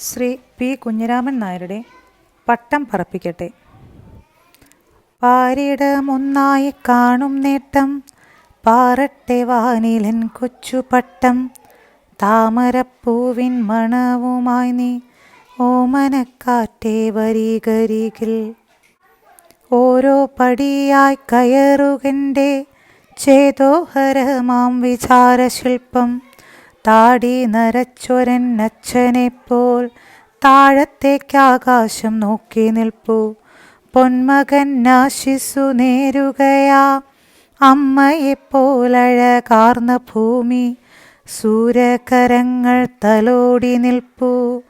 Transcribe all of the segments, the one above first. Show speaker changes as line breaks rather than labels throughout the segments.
Shri P. Kunhiraman നായരുടെ പട്ടം പറപ്പിക്കട്ടെ. പാരിടമൊന്നായി കാണും നേട്ടം പാറട്ടെ വാനിലൻ കൊച്ചു പട്ടം. താമരപ്പൂവിൻ മണവുമായി നീ ഓമനക്കാറ്റേ വരികരികിൽ. ഓരോ പടിയായി കയറുകന്റെ ചേതോഹരമാം വിചാരശില്പം താടി നരച്ചൊരൻ അച്ഛനെപ്പോൽ താഴത്തേക്കാകാശം നോക്കി നിൽപ്പു. പൊന്മകൻ നാശിസു നേരുകയാ. അമ്മയെപ്പോലഴകാർന്ന ഭൂമി സൂരകരങ്ങൾ തലോടി നിൽപ്പു.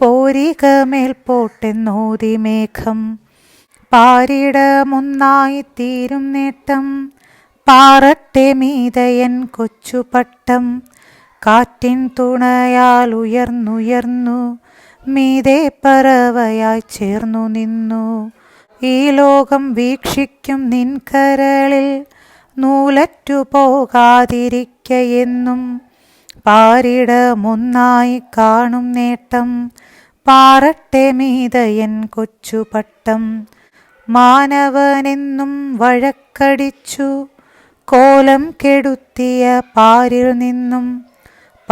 പോരിക മേൽപോട്ടെന്നോതി മേഘം. പാരിടമൊന്നായി തീരും നേട്ടം. പാറട്ടെ മീതയൻ കൊച്ചുപട്ടം. കാറ്റിൻ തുണയാൽ ഉയർന്നുയർന്നു മീതെ പറവയായി ചേർന്നു നിന്നു. ഈ ലോകം വീക്ഷിക്കും നിൻകരളിൽ നൂലറ്റു പോകാതിരിക്കയെന്നും പാരിടമൊന്നായി കാണും നേട്ടം പാറട്ടെ മീതയൻ കൊച്ചുപട്ടം മാനവനെന്നും വഴക്കടിച്ചു കോലം കെടുത്തിയ പാരിൽ നിന്നും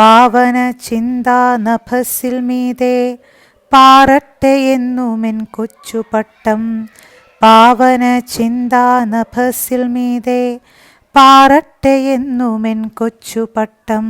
പാവന ചിന്താ നഭസിൽ മീതെ പാറട്ടെ എന്നുമെൻ കൊച്ചുപട്ടം. പാവന ചിന്താ നഭസിൽ മീതെ പാറട്ടെ എന്നുമെൻ കൊച്ചുപട്ടം.